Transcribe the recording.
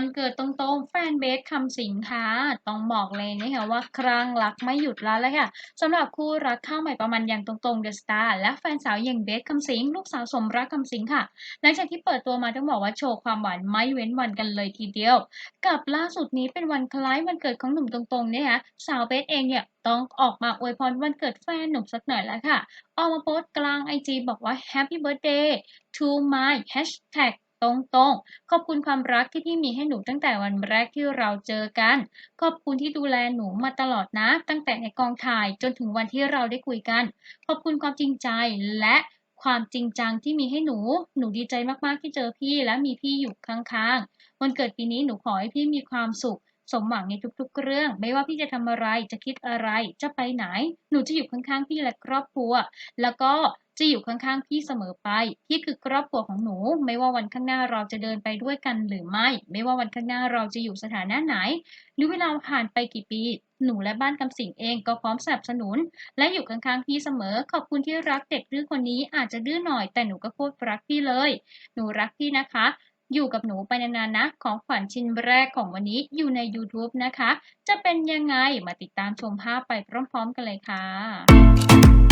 วันเกิดตรงๆ แฟนเบสคำสิงค่ะ ต้องบอกเลยนะคะว่าคลั่งรักไม่หยุดแล้วเลยค่ะสำหรับคู่รักข้าวใหม่ประมาณอย่างตรงๆเดอะสตาร์และแฟนสาวอย่างเบสคำสิงลูกสาวสมรักคำสิงค่ะ หลังจากที่เปิดตัวมาต้องบอกว่าโชว์ความหวานไม่เว้นวันกันเลยทีเดียว กับล่าสุดนี้เป็นวันคล้ายวันเกิดของหนุ่มตรงๆเนี่ยค่ะสาวเบสเองเนี่ยต้องออกมาอวยพรวันเกิดแฟนหนุ่มสักหน่อยแล้วค่ะออกมาโพสต์กลางไอจีบอกว่า Happy Birthday to my hashtag ตรงๆ ขอบคุณความรักที่พี่มีให้หนูตั้งแต่วันแรกที่เราเจอกัน ขอบคุณที่ดูแลหนูมาตลอดนะ ตั้งแต่ในกองถ่ายจนถึงวันที่เราได้คุยกัน ขอบคุณความจริงใจและความจริงจังที่มีให้หนู หนูดีใจมากๆที่เจอพี่และมีพี่อยู่ข้างๆ วันเกิดปีนี้หนูขอให้พี่มีความสุข สมหวังในทุกๆ เรื่อง ไม่ว่าพี่จะทำอะไร จะคิดอะไร จะไปไหน หนูจะอยู่ข้างๆ พี่และครอบครัว แล้วก็ จะอยู่ข้างๆพี่เสมอไป พี่คือครอบครัวของหนู ไม่ว่าวันข้างหน้าเราจะเดินไปด้วยกันหรือไม่ ไม่ว่าวันข้างหน้าเราจะอยู่สถานะไหน หรือเวลาผ่านไปกี่ปี หนูและบ้านคำสิงเองก็พร้อมสนับสนุน และอยู่ข้างๆพี่เสมอ ขอบคุณที่รักเด็กดื้อคนนี้อาจจะดื้อหน่อยแต่หนูก็โคตรรักพี่เลย หนูรักพี่นะคะอยู่กับหนูไปนานๆนะ ของขวัญชิ้นแรกของวันนี้อยู่ใน YouTube นะคะ จะเป็นยังไงมาติดตามชมภาพไปพร้อมๆกันเลยค่ะ